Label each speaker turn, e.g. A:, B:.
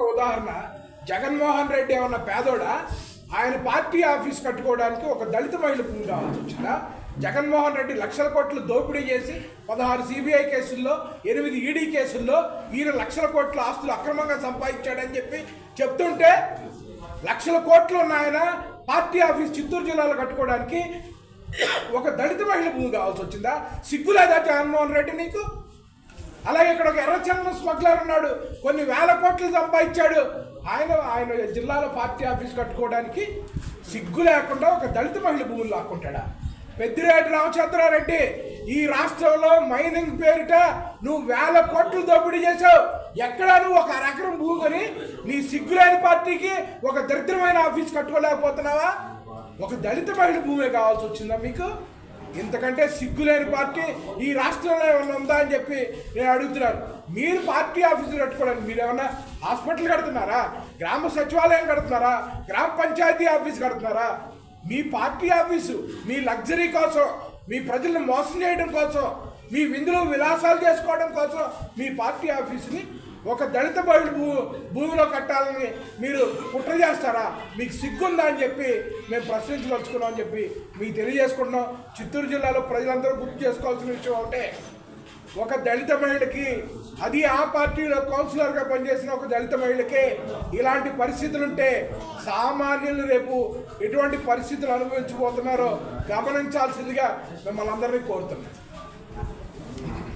A: ఒక ఉదాహరణ. జగన్మోహన్ రెడ్డి ఏమన్నా పేదోడా? ఆయన పార్టీ ఆఫీస్ కట్టుకోవడానికి ఒక దళిత మహిళ భూమి కావాల్సి వచ్చిందా? జగన్మోహన్ రెడ్డి లక్షల కోట్లు దోపిడీ చేసి పదహారు సిబిఐ కేసుల్లో ఎనిమిది ఈడీ కేసుల్లో ఈయన లక్షల కోట్ల ఆస్తులు అక్రమంగా సంపాదించాడని చెప్పి చెప్తుంటే లక్షల కోట్లు ఉన్న ఆయన పార్టీ ఆఫీస్ చిత్తూరు జిల్లాలో కట్టుకోవడానికి ఒక దళిత మహిళ భూమి కావాల్సి వచ్చిందా? సిగ్గులేదా జగన్మోహన్ రెడ్డి నీకు? అలాగే ఇక్కడ ఒక ఎర్రచందన స్మగ్లర్ ఉన్నాడు. కొన్ని వేల కోట్లు సంపాదించాడు. ఆయన ఆయన జిల్లాలో పార్టీ ఆఫీస్ కట్టుకోవడానికి సిగ్గు లేకుండా ఒక దళిత మహిళ భూములు లాక్కుంటాడా? పెద్దిరెడ్డి రామచంద్రారెడ్డి ఈ రాష్ట్రంలో మైనింగ్ పేరిట నువ్వు వేల కోట్లు దోపిడీ చేసావు ఎక్కడా నువ్వు ఒక ఎకరం భూమి నీ సిగ్గులేని పార్టీకి ఒక దరిద్రమైన ఆఫీస్ కట్టుకోలేకపోతున్నావా? ఒక దళిత మహిళ భూమే కావాల్సి వచ్చిందా మీకు? ఇంతకంటే సిగ్గులేని పార్టీ ఈ రాష్ట్రంలో ఏమన్నా ఉందా అని చెప్పి నేను అడుగుతున్నాను. మీరు పార్టీ ఆఫీసులు కట్టుకోవడానికి మీరు ఏమన్నా హాస్పిటల్ కడుతున్నారా? గ్రామ సచివాలయం కడుతున్నారా? గ్రామ పంచాయతీ ఆఫీస్ కడుతున్నారా? మీ పార్టీ ఆఫీసు మీ లగ్జరీ కోసం మీ ప్రజలను మోసం చేయడం కోసం మీ విందులో విలాసాలు చేసుకోవడం కోసం మీ పార్టీ ఆఫీస్ని ఒక దళిత బయలు భూ భూమిలో కట్టాలని మీరు కుట్ర చేస్తారా? మీకు సిగ్గుందా అని చెప్పి మేము ప్రశ్నించదలుచుకున్నాం అని చెప్పి మీకు తెలియజేసుకుంటున్నాం. చిత్తూరు జిల్లాలో ప్రజలందరూ గుర్తు చేసుకోవాల్సిన విషయం ఒకటే. ఒక దళిత మహిళకి అది ఆ పార్టీలో కౌన్సిలర్గా పనిచేసిన ఒక దళిత మహిళకి ఇలాంటి పరిస్థితులు ఉంటే సామాన్యులు రేపు ఎటువంటి పరిస్థితులు అనుభవించబోతున్నారో గమనించాల్సిందిగా మిమ్మల్ని అందరినీ కోరుతున్నాం. Mm-hmm.